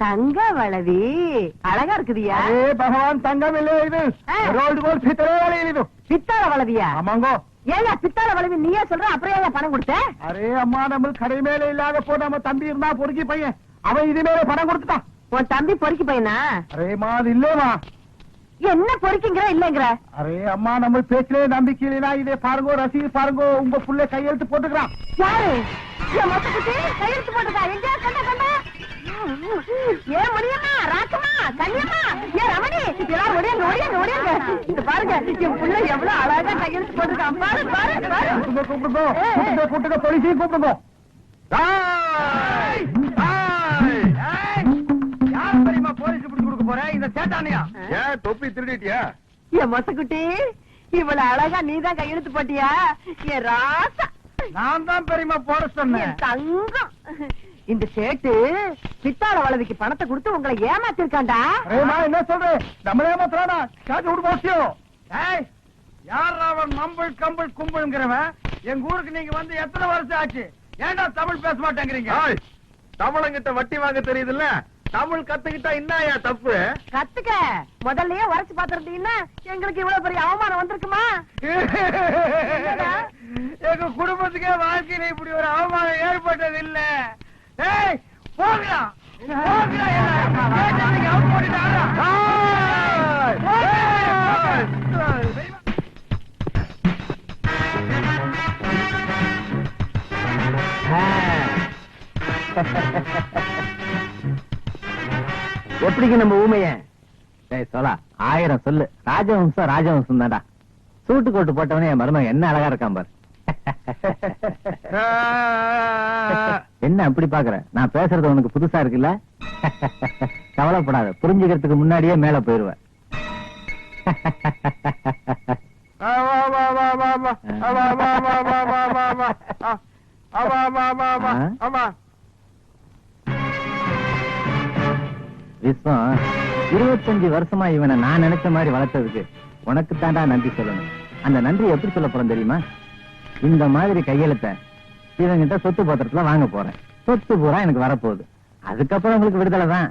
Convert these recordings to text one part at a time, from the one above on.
தங்க வளவி. அழகா இருக்குதியா? ஏ பகவான் தங்கம் இல்லை இது. ரோல்டு கோல் சித்திர வேலை இது. சித்தார வளவியா? ஆமாங்கோ. ஏயா சித்தார வளவி நீயே சொல்ற அப்புறம் ஏயா பணம் கொடுத்த? அரே அம்மா நம்ம கடை மேல இல்லாத போ நம்ம தம்பி இருந்தா பொறுக்கி பையன். அவன் இது மேல பணம் கொடுத்துட்டான். உன் தம்பி பொறுக்கி பையனா? அரேமா அது இல்லையமா என்ன பொறுக்கிங்கிற இல்லங்கிற? அரே அம்மா நம்ம பேச்சிலே நம்பிக்கை இல்லைனா இதே பாருங்க ரசீது பாருங்கோ உங்க புள்ள கையெழுத்து போட்டுக்கிறான். யாரு? கையெழுத்து போட்டுக்கா. எங்க கண்ட கண்ட ஏன் முடியுமா ராக்கமா கன்னியம்மா ஏன் ரமணி. எல்லாரும் ஒடியாங்க ஒடியாங்க ஒடியாங்க இது பாருங்க என் புள்ள எவ்வளவு அழகா கையெழுத்து போட்டுருக்கான் பாரு பாரு பாரு. கூப்பிடுங்க கூப்பிடுங்க கூப்பிடுங்க கூப்பிடுங்க போலீஸையும் கூப்பிடுங்க யார் தெரியுமா போலீஸ் பிடிச்சு கொடுக்க போற? இந்த சேட்டானியா? ஏன் தொப்பி திருடிட்டியா? என் மொசக்குட்டி இவ்வளவு அழகா நீதான் கையெழுத்து போட்டியா? என் ராசா. நான் தான் பெரியமா போட சொன்னேன். தங்கம். இந்த சேட்டு பித்தாள வளவிக்கு பணத்தை கொடுத்து உங்களை ஏமாத்திருக்காண்டா? என்ன சொல்றேன்? நம்மளே மாத்திரானா சாஜ் விடு போசியோ ஏய் யார் அவன் மம்பிள் கம்பிள் கும்பிள்ங்கிறவன்? எங்க ஊருக்கு நீங்க வந்து எத்தனை வருஷம் ஆச்சு? ஏன்டா தமிழ் பேச மாட்டேங்கிறீங்க? ஏய், தமிழங்கிட்ட வட்டி வாங்க தெரியுதுல்ல? தமிழ் கத்துக்கிட்டா என்னயா தப்பு? கத்துக்க. முதல்லயே உரைச்சு பாத்திருந்தீங்கன்னா எங்களுக்கு இவ்வளவு பெரிய அவமானம் வந்திருக்குமா? எங்க குடும்பத்துக்கே வாழ்க்கையில இப்படி ஒரு அவமானம் ஏற்பட்டது இல்ல ஏய் போகலா போகலா கேட்டதுக்கு out போட்டுட்டாரா? எப்படிங்க நம்ம ஊமைய? டேய் சோலா ஆயிரம் சொல்லு. ராஜவம்சம் ராஜவம்சம் தான்டா சூட்டு கோட்டு போட்டவனே என் மருமகன். என்ன அழகா இருக்கான் பாரு. என்ன அப்படி பாக்குற? நான் பேசுறது உனக்கு புதுசா இருக்குல்ல? கவலைப்படாத. புரிஞ்சுக்கிறதுக்கு முன்னாடியே மேல போயிருவேன்? ஆமா. விஸ்வம் இருபத்தஞ்சு வருஷமா இவனை நான் நினைச்ச மாதிரி வளர்த்ததுக்கு உனக்கு தாண்டா நன்றி சொல்லணும். அந்த நன்றி எப்படி சொல்ல போறேன் தெரியுமா? இந்த மாதிரி கையெழுத்த இவங்கிட்ட சொத்து பத்திரத்துல வாங்க போறேன். சொத்து பூரா எனக்கு வரப்போகுது. அதுக்கப்புறம் உங்களுக்கு விடுதலை தான்.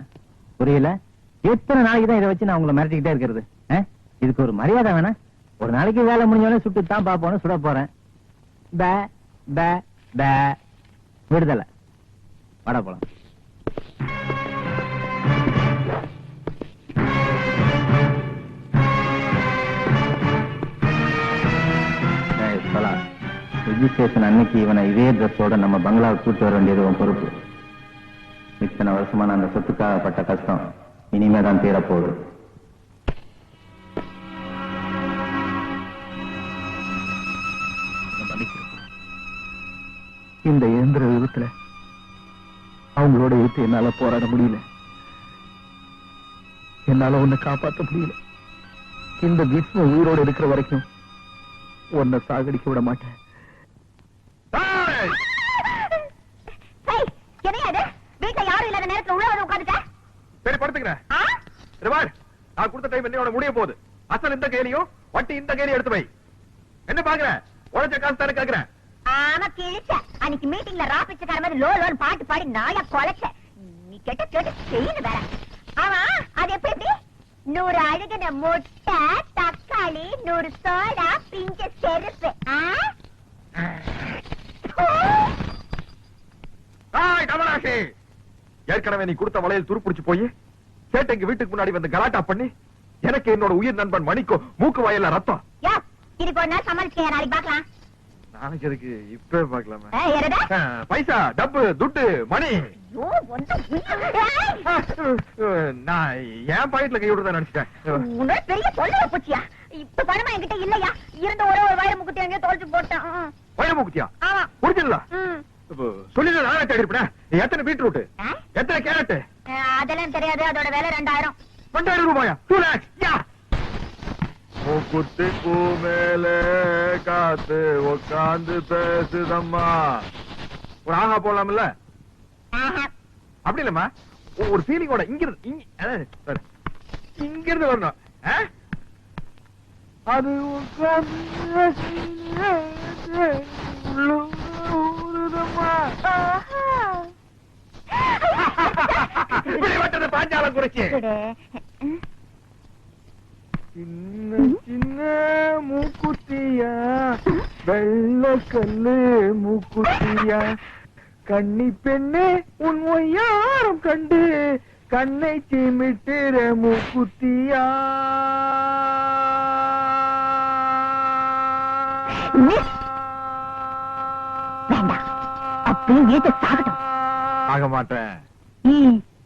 புரியல? எத்தனை நாளைக்கு தான் இதை வச்சு நான் உங்களை மிரட்டிக்கிட்டே இருக்கிறது? இதுக்கு ஒரு மரியாதை வேணா? ஒரு நாளைக்கு வேலை முடிஞ்சோடனே சுட்டு தான் பாப்போம்னு சுட போறேன். பே பே பே. விடுதலை. வட போலாம். ரிஜிஸ்ட்ரேஷன் அன்னைக்கு இவனை இதே ட்ரெஸ்ஸோட நம்ம பங்களாவுக்கு கூட்டு வர வேண்டியது உன் பொறுப்பு. இத்தனை வருஷமா நான் அந்த சொத்துக்காக பட்ட கஷ்டம். இனிமே தான் தீரப்போகுது இந்த இயந்திர விபத்துல அவங்களோட எடுத்து என்னால போராட முடியல. என்னால உன்னை காப்பாற்ற முடியல. இந்த விஷ்ணு உயிரோடு இருக்கிற வரைக்கும் உன்னை சாகடிக்க விட மாட்டேன் ஏய், ஏய், என்னையா இது? வீட்ல யாரும் இல்லாத நேரத்துல உள்ள வந்து உட்கார்ந்துட்ட? சரி படுத்துக்கிறேன் நான் கொடுத்த டைம் என்னோட முடிய போகுது அசல் இந்த கையிலையும் வட்டி இந்த கையிலையும் எடுத்து வை என்ன பாக்குற உழைச்ச காசு தானே கேக்குறேன் ஆமா, கிழிச்ச. அன்னைக்கு மீட்டிங்ல ரா பிச்சைக்கார மாதிரி லோ லோன்னு பாட்டு பாடி நாயா கொலைச்ச. நீ கெட்ட கேட்டு செய்யணும் வேற. ஆமா, அது எப்படி? நூறு அழுகின முட்டை தக்காளி நூறு சோடா பிஞ்ச செருப்பு ஆ? ஓ! ஏற்கனவே நீ கொடுத்த வளையல் துருப்பிடிச்சு போய் சேட்டைக்கு வீட்டுக்கு முன்னாடி வந்து கலாட்டா பண்ணி எனக்கு என்னோட உயிர் நண்பன் மணிக்கோ மூக்கு வாயில ரத்தம். நாளைக்கு இருக்கு இப்ப பாக்கலாமா? பைசா டப்பு துட்டு மணி. நான் என் பாக்கெட்ல கை விடுறதா நினைச்சிட்டேன். பெரிய தொல்லையா போச்சியா? இப்ப பணமா என்கிட்ட இல்லையா? இருந்த ஒரே ஒரு வயிறு முக்குத்தி தொலைச்சு போட்டேன். வயிறு மூக்குத்தியா? ஒரிஜினலா நானே தேடி இருப்பேன் எத்தனை பீட்ரூட்? எத்தனை கேரட் அஹ், அதெல்லாம் தெரியாது. அதோட விலை ரெண்டாயிரம். ரெண்டாயிரம் ரூபாயா? டூ லேக்ஸ் யா. மூக்குத்தி பூ மேல காத்து உட்காந்து பேசுதம்மா. ஒரு ஆஹா போடலாம்ல. அப்படி இல்லம்மா. ஒரு ஃபீலிங்கோட இங்க இருந்து இங்க அதாவது, sorry. இங்க இருந்து வரணும். ஆ? அது உட்கார்ந்து ஐயோ, வெளிவட்டது பாஞ்சாலம் குறிச்சி. சின்ன சின்ன மூக்குத்தியா. வெள்ள கல்லு மூக்குத்தியா. கன்னி பெண்ணே உன் ஒய்யாரம் கண்டு. கண்ணை சிமிட்டுற மூக்குத்தியா. அப்படியே இழுத்து சாகட்டும். ஆக மாட்டேன்.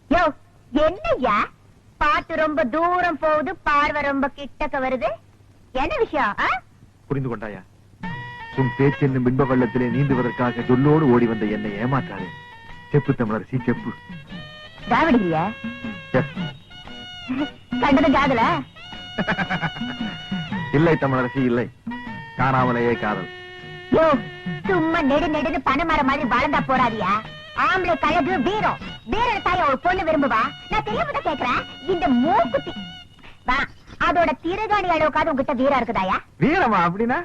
யோ, என்னய்யா? பாட்டு ரொம்ப தூரம் போகுது பார்வை ரொம்ப கிட்டக்க வருது. என்ன விஷயம்? புரிந்து கொண்டாயா? உன் பேச்சு என்னும் பின்ப வெள்ளத்திலே நீந்துவதற்காக சொல்லோடு ஓடி வந்த என்னை ஏமாற்றாதே. செப்பு தமிழரசி செப்பு. தாவடிக்கிறியா செப். கண்டது காதல? இல்லை தமிழரசி இல்லை. காணாமலேயே காதல். யோ சும்மா நெடு நெடுன்னு பனைமரம் மாதிரி வளர்ந்தா போறாதியா? ஆம்பளை கழகு வீரம். வீரர் தாய ஒரு பொண்ணு விரும்புவா? நான் தெரியாம கேக்குறேன். இந்த மூக்குத்தி. வா அதோட திருகாணி அளவுக்காவது உங்ககிட்ட வீரம் இருக்குதாயா? வீரமா அப்படின்னா?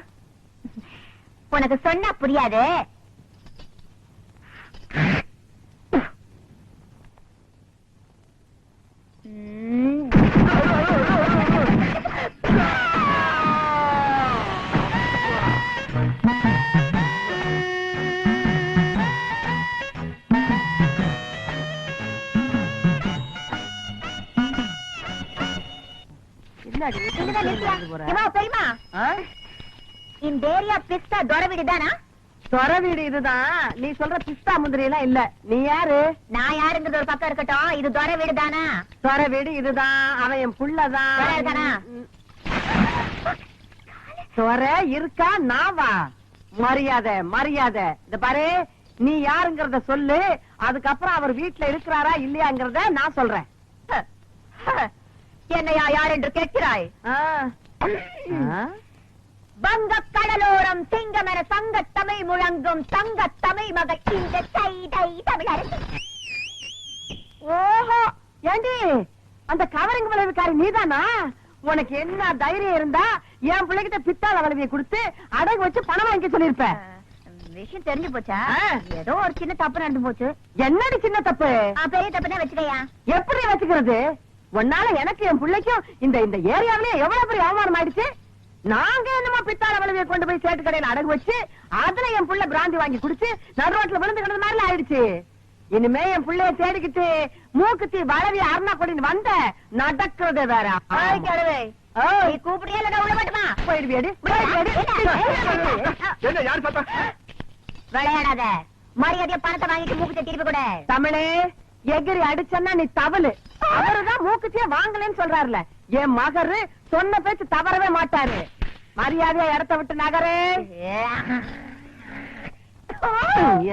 உனக்கு சொன்னா புரியாது. இந்த ஏரியா பிஸ்தா வீடுதானா சொர வீடு இதுதான். நீ சொல்ற பிஸ்தா முந்திரி எல்லாம் இல்ல. நீ யாரு? நான் யாருங்கிறது ஒரு பக்கம் இருக்கட்டும். இது துரை வீடுதானா சொர வீடு இதுதான். அவன் என் புள்ளதான். சொர இருக்கானா? சொர இருக்கா? நாவா மரியாதை மரியாதை. இந்த பாரு நீ யாருங்கறத சொல்லு. அதுக்கப்புறம் அவர் வீட்டுல இருக்கிறாரா இல்லையாங்கறத நான் சொல்றேன். என்னையா யார் என்று கேட்கிறாய்? வங்க கடலோரம் சிங்கம் என சங்க தமிழ் முழங்கும் தங்க தமிழ் மகள் இந்த தமிழரசி. ஓஹோ ஏண்டி? அந்த கவரிங் விளைவுக்காரி நீதானா? உனக்கு என்ன தைரியம் இருந்தா என் பிள்ளைகிட்ட பித்தாள வளைவியை கொடுத்து அடகு வச்சு பணம் வாங்கி சொல்லிருப்ப விஷயம் தெரிஞ்சு போச்சா. ஏதோ ஒரு சின்ன தப்பு நடந்து போச்சு. என்னடி சின்ன தப்பு? பெரிய தப்பு தான் வச்சுக்கையா. எப்படி வச்சுக்கிறது? உன்னால எனக்கு என் பிள்ளைக்கும் இந்த இந்த ஏரியாவிலேயே எவ்வளவு பெரிய அவமானம் ஆயிடுச்சு? நாங்க என்னமா பித்தாள வளைவியை கொண்டு போய் சேட்டு கடையில அடகு வச்சு அதுல என் புள்ள பிராந்தி வாங்கி குடிச்சு நடுரோட்ல விழுந்து கிடந்த மாதிரி ஆயிடுச்சு. இனிமே என் புள்ளைய தேடிக்கிட்டு மூக்குத்தி வளவி அருணா கொடின்னு வந்த நடக்கிறது வேற. பார்த்தா விளையாடாத. மரியாதையா பணத்தை வாங்கிட்டு மூக்கு திருப்பி கூட. தமிழே எகிரி அடிச்சன்னா நீ தவளு. அவருதான் மூக்குத்தியே வாங்கலன்னு சொல்றாருல. என் மகரு சொன்ன பேச்சு தவறவே மாட்டாரு. மரியாதையா இடத்த விட்டு நகரே.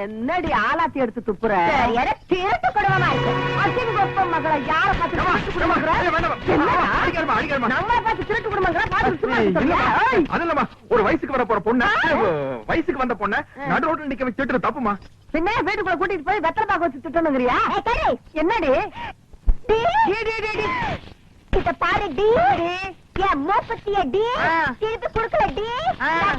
என்னடி ஆலாத்தி எடுத்து துப்புற? திருட்டு குடும்பமா இருக்கு அசிங்க கொப்பம் மகளை யார பார்த்து திருட்டு? என்னடா? நம்மளை பார்த்து திருட்டு இல்லம்மா. ஒரு வயசுக்கு வர போற பொண்ணு வயசுக்கு வந்த பொண்ணு நடு ரோட்ல நிக்க வச்சு தப்புமா பின்ன வீட்டுக்குள்ள கூட்டிட்டு போய் வெத்தலை பாக்க வச்சு திட்டணுங்கிறியா. என்னடி. இத பாரு டி. என் மூப்பத்திய டி. ஆ. திருப்பி குடுக்கல டி.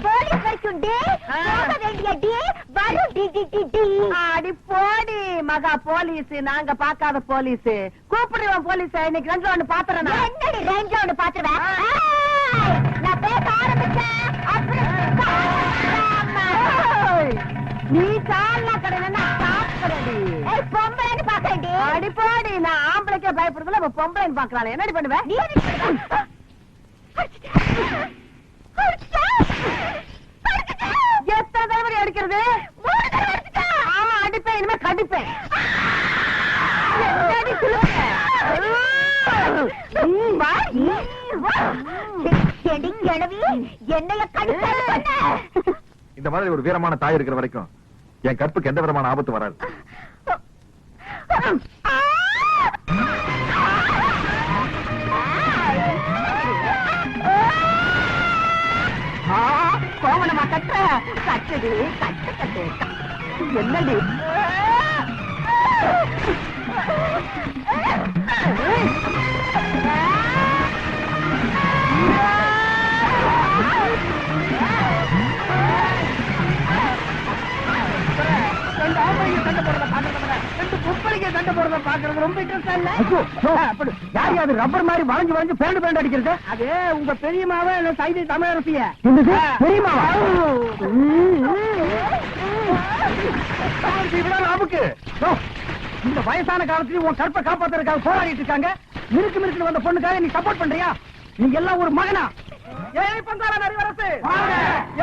போலீஸ் வரைக்கும் டி. ஆ. போக வேண்டிய டி. வரும் டி டி டி டி. அடி போடி மகா போலீஸ். நாங்க பாக்காத போலீஸ். கூப்பிடுவோம் போலீஸ். இன்னைக்கு ரெண்டு ஒண்ணு பாத்துறேன். என்னடி பாத்துருவேன் நான் பேச ஆரம்பிச்சேன். நீ கடையில சாப்பிடுறடி ஏய், பொம்பளைன்னு பாக்கேன் டி அடி போடி நான் ஆம்பளைக்கே பயப்படுறதுல இப்ப பொம்பளைன்னு பாக்குறாள் என்னடி பண்ணுவ? நீ. எத்தனை அடிக்கிறது. ஆமா அடிப்பேன் இனிமே கடிப்பேன். என்னைய. இந்த மாதிரி ஒரு வீரமான தாய் இருக்கிற வரைக்கும் என் கற்புக்கு எந்த விதமான ஆபத்து வராது. ஆ, கோவணமா கட்டுற? கட்டுடி கட்டு கட்டு. என்னடி? ஆம்பளைங்க சண்டை போடுறத பாக்குறது ரொம்ப இன்ட்ரெஸ்டா இல்ல? அப்படி. யார் அது ரப்பர் மாதிரி வளைஞ்சு வளைஞ்சு பேண்ட் பேண்ட் அடிக்கிறது? அது உங்க பெரியமாவே இல்ல சைதை தமிழரசிய? பெரியமாவா நமக்கு. இந்த வயசான காலத்துலயும் உன் கற்பை காப்பாத்துறதுக்காக போராடிட்டு இருக்காங்க. மிருக்கு மிருக்கு வந்த பொண்ணுக்காக நீ சப்போர்ட் பண்றியா? நீங்க எல்லாம் ஒரு மகனா? ஏழை பந்தார நரிவரசு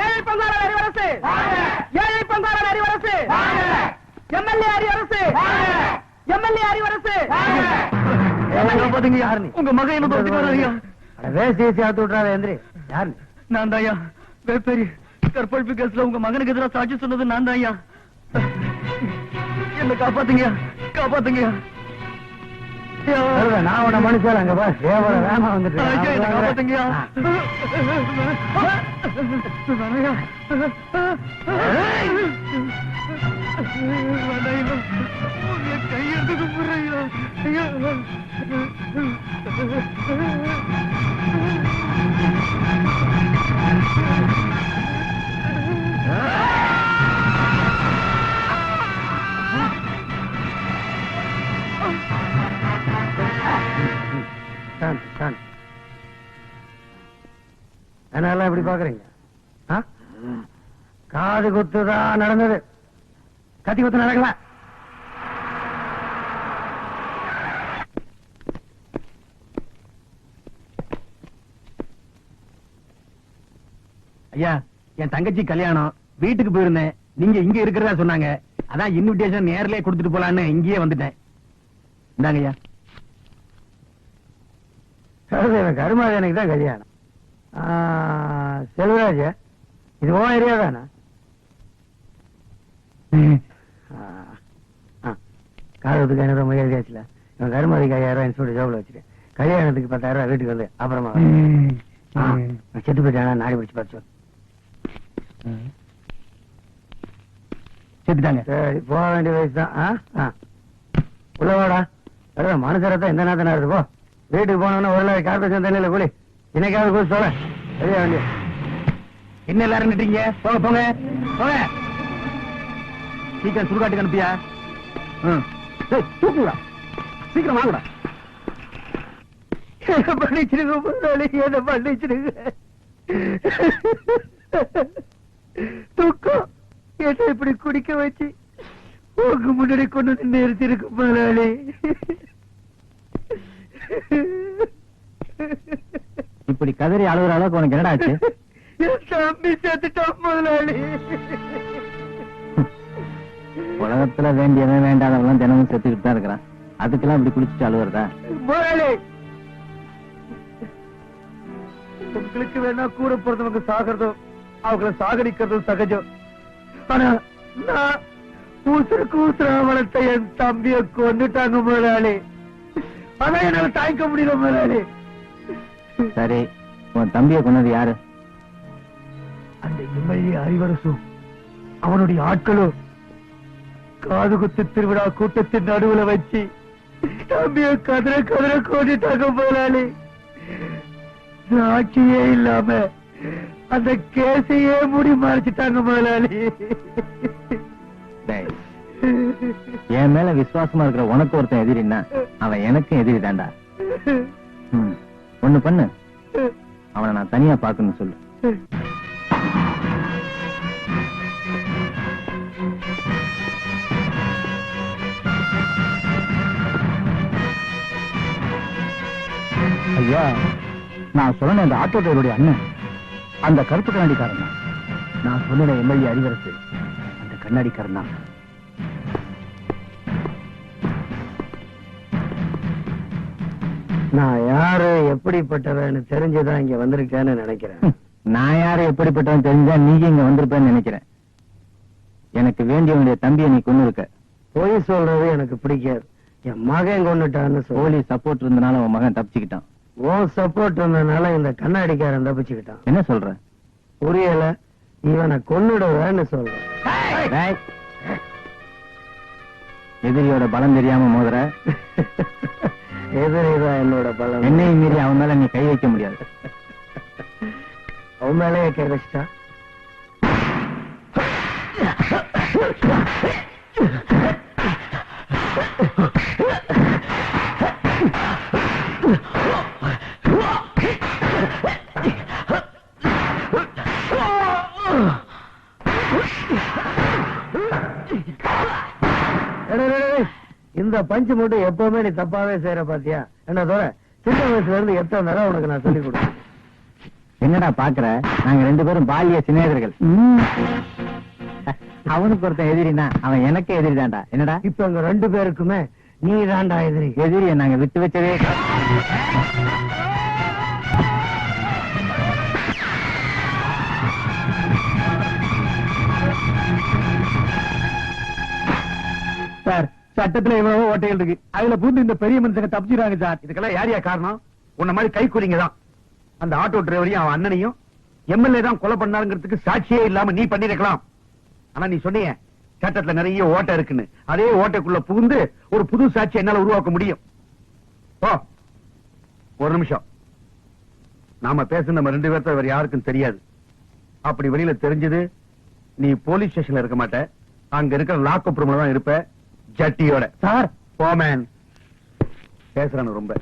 ஏழை பந்தார நரிவரசு ஏழை பந்தார நரிவரசு எம்எல்ஏ அறிவரசு எம்எல்ஏ அறிவரசு உங்க மகன் என்ன தோத்துக்காரியா வேசி வேசி ஆத்து விட்றாரு எந்திரி யாரு நான் தாயா வேப்பேரி கற்பழிப்பு கேஸ்ல உங்க மகனுக்கு எதிராக சாட்சி சொன்னது நான் தாயா என்ன காப்பாத்துங்க காப்பாத்துங்க நான் உன மனுஷன் அங்க வந்துட்டு காப்பாத்துங்கயா கையெடுத்து அதனால எப்படி பாக்குறீங்க ஆ? காது குத்துதான் நடந்தது. கத்தி குத்து நடக்கல ஐயா என் தங்கச்சி கல்யாணம் வீட்டுக்கு போயிருந்தேன். நீங்க இங்க இருக்கிறதா சொன்னாங்க. அதான் இன்விடேஷன் நேர்லயே கொடுத்துட்டு போலான்னு இங்கேயே வந்துட்டேன். இந்தாங்க ஐயா. எனக்கு அருமாதேனுக்கு தான் கல்யாணம். செல்வராஜ் இது ஓ ஏரியா தானே? காலத்துக்கு ஐநூறு மரியாதை ஆச்சுல இவன் கருமாதிக்கு ஐயாயிரம் ரூபாய் ஜோபில் வச்சுட்டு. கல்யாணத்துக்கு பத்தாயிரம் வீட்டுக்கு வந்து அப்புறமா செத்து போயிட்டானா? நாடி பிடிச்சு பார்த்து செத்துட்டாங்க. சரி போக வேண்டிய வயசு தான். உள்ள வாடா. அட மனுஷரத்தை எந்த நேரத்தினா இருக்கு போ. வீட்டுக்கு போனோம்னா ஒரு நாள் கார்பரேஷன் தண்ணியில கூலி இன்னைக்காவது கூட சொல்ல. சரியா வேண்டிய என்ன எல்லாரும் நிட்டீங்க போங்க போங்க போங்க. சீக்கிரம் சுடுகாட்டுக்கு அனுப்பியா? ம். தூக்குங்கடா. சீக்கிரம் வாங்கடா. என்ன பண்ணிச்சிருங்க முதலாளி என்ன பண்ணிச்சிருங்க துக்கம். என்ன இப்படி குடிக்க வச்சு உங்க முன்னாடி கொண்டு வந்து நிறுத்திருக்கு முதலாளி. இப்படி கதறி அழுகுற அளவுக்கு உனக்கு என்னடா ஆச்சு? தம்பி செத்துட்டான் முதலாளி. உலகத்துல வேண்டியவன் வேண்டாதவன் தினமும் செத்துக்கிட்டு தான் இருக்கிறான். அதுக்கெல்லாம் இப்படி குளிச்சுட்டு முதலாளி உங்களுக்கு வேணா கூட பிறந்தவங்க சாகிறதும் அவங்கள சாகடிக்கிறதும் சகஜம். ஆனா நான் ஊசருக்கு ஊசரா வளர்த்த என் தம்பிய கொண்டுட்டாங்க முதலாளி. அதான் என்னால தாய்க்க முடியல முதலாளி. சரி உன் தம்பியை கொண்டது யாரு? அந்த எம்எல்ஏ அறிவரசும் அவனுடைய ஆட்களும் காது குத்து திருவிழா கூட்டத்தின் நடுவுல வச்சு தம்பிய கதற கதற கோடிட்டாங்க போலாளி சாட்சியே இல்லாம அந்த கேசையே முடி மறைச்சிட்டாங்க முதலாளி. என் மேல விசுவாசமா இருக்கிற உனக்கு ஒருத்தன் எதிரின்னா அவன் எனக்கும் எதிரி தாண்டா ஒண்ணு பண்ணு. அவனை நான் தனியா பாக்கணும்னு சொல்லு. ஐயா நான் சொன்ன அந்த ஆட்டோ டிரைவருடைய அண்ணன் அந்த கருப்பு கண்ணாடிக்காரன் தான். நான் சொன்ன எம்எல்ஏ அறிவரசு அந்த கண்ணாடிக்காரன் தான். நான் யாரு எப்படிப்பட்டவன்னு தெரிஞ்சுதான் இங்க வந்திருக்கேன்னு நினைக்கிறேன். நான் யாரு எப்படிப்பட்டவன் தெரிஞ்சா நீங்க இங்க வந்திருப்பேன்னு நினைக்கிறேன். எனக்கு வேண்டியவனுடைய தம்பியை நீ கொண்டு இருக்க. பொய் சொல்றது எனக்கு பிடிக்காது. என் மகன் கொண்டுட்டான்னு சொல்லி போலீஸ் சப்போர்ட் இருந்தனால உன் மகன் தப்பிச்சுக்கிட்டான். உன் சப்போர்ட் இருந்தனால இந்த கண்ணாடிக்காரன் தப்பிச்சுக்கிட்டான். என்ன சொல்ற? புரியல. இவனை கொன்னுடுவேன்னு சொல்றேன். எதிரியோட பலம் தெரியாம மோதுற? எதிரிதான் என்னோட பலம். என்னையும் மீறி அவன் மேல நீ கை வைக்க முடியாது. அவன் மேலேயே கை வச்சிட்டா இந்த பஞ்சு மட்டும் எப்பவுமே நீ தப்பாவே செய்யற பாத்தியா? என்ன தோற சின்ன வயசுல இருந்து எத்தனை தடவை உனக்கு நான் சொல்லி கொடுத்தேன்? என்னடா பாக்குற? நாங்க ரெண்டு பேரும் பாலிய சிநேகிதர்கள். அவனுக்கு ஒருத்தன் எதிரினா அவன் எனக்கு எதிரி தான்டா. என்னடா? இப்ப எங்க ரெண்டு பேருக்குமே நீ தாண்டா எதிரி. எதிரிய நாங்க விட்டு வச்சதே. சார் சட்டத்துல இவ்வளவு ஓட்டைகள் இருக்கு. அதுல பூந்து இந்த பெரிய மனுஷங்க தப்பிச்சிருக்காங்க சார். இதுக்கெல்லாம் யாரியா காரணம்? உன்ன மாதிரி கைக்கூலிங்க தான். அந்த ஆட்டோ டிரைவரையும் அவன் அண்ணனையும் எம்எல்ஏ தான் கொலை பண்ணாருங்கிறதுக்கு சாட்சியே இல்லாம நீ பண்ணிருக்கலாம். ஆனா நீ சொன்னீங்க சட்டத்துல நிறைய ஓட்டை இருக்குன்னு. அதே ஓட்டைக்குள்ள புகுந்து ஒரு புது சாட்சி என்னால உருவாக்க முடியும். ஓ ஒரு நிமிஷம். நாம பேச நம்ம ரெண்டு பேர்த்த வேற யாருக்கும் தெரியாது. அப்படி வெளியில தெரிஞ்சது நீ போலீஸ் ஸ்டேஷன்ல இருக்க மாட்ட. அங்க இருக்கிற லாக்அப் ரூம்ல தான் இருப்ப. ஜட்டியோட. சார் போமேன். பேசுறானு ரொம்ப.